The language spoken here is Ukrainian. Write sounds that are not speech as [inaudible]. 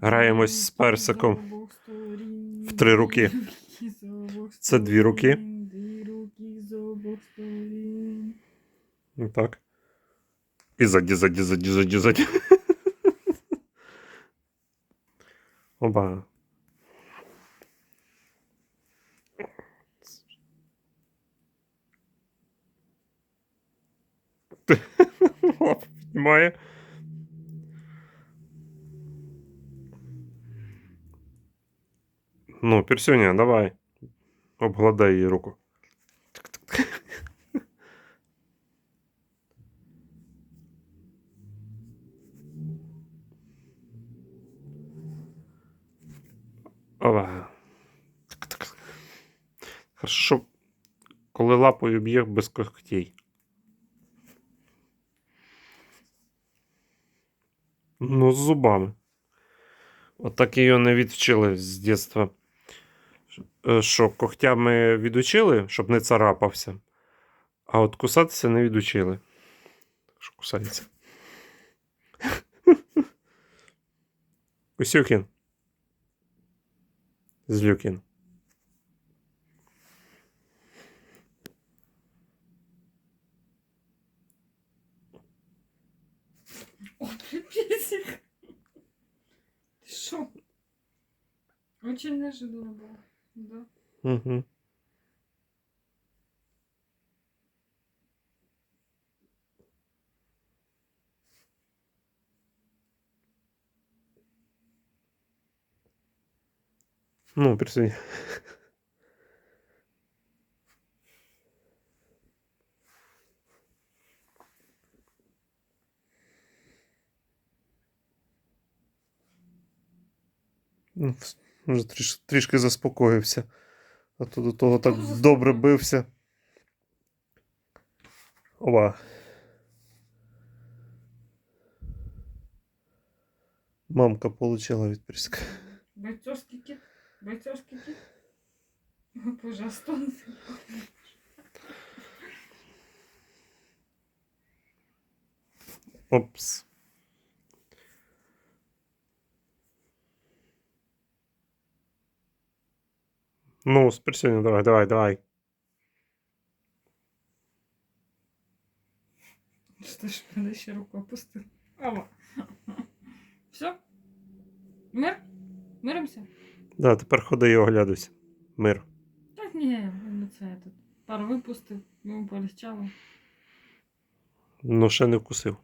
Граємось з персиком в три руки. Це дві руки. Так. І ззаді, ззаді, ззаді, ззаді, ззаді. [laughs] Оба. [laughs] Піднімає. Ну, Персюня, давай. Обгладай її руку. Ова. Хорошо, що коли лапою б'є без когтей. Ну, з зубами. Отак її не відвчили з дитинства. Е, Що когтями відучили, щоб не царапався. А от кусатися не відучили. Що кусається. Кусюкін. Злюкін. Песик. Ты шо? Очень неожиданно было. Да. Угу. Ну, присунь. Ну, Вже тріш, трішки заспокоївся. А то до того так добре бився. Ова. Мамка получила відприск. Бойцовский кит. Ой, Боже, Астон. Опс. Ну, персоною, давай, давай, давай. Что ж, надо еще руку опустил. Ава. [laughs] Все? Мир? Миримся? Да, тепер ходи і оглядуйся. Мир. Так ні, ну це тут. Пару випустив, йому полегчало. Ну, ще не вкусив.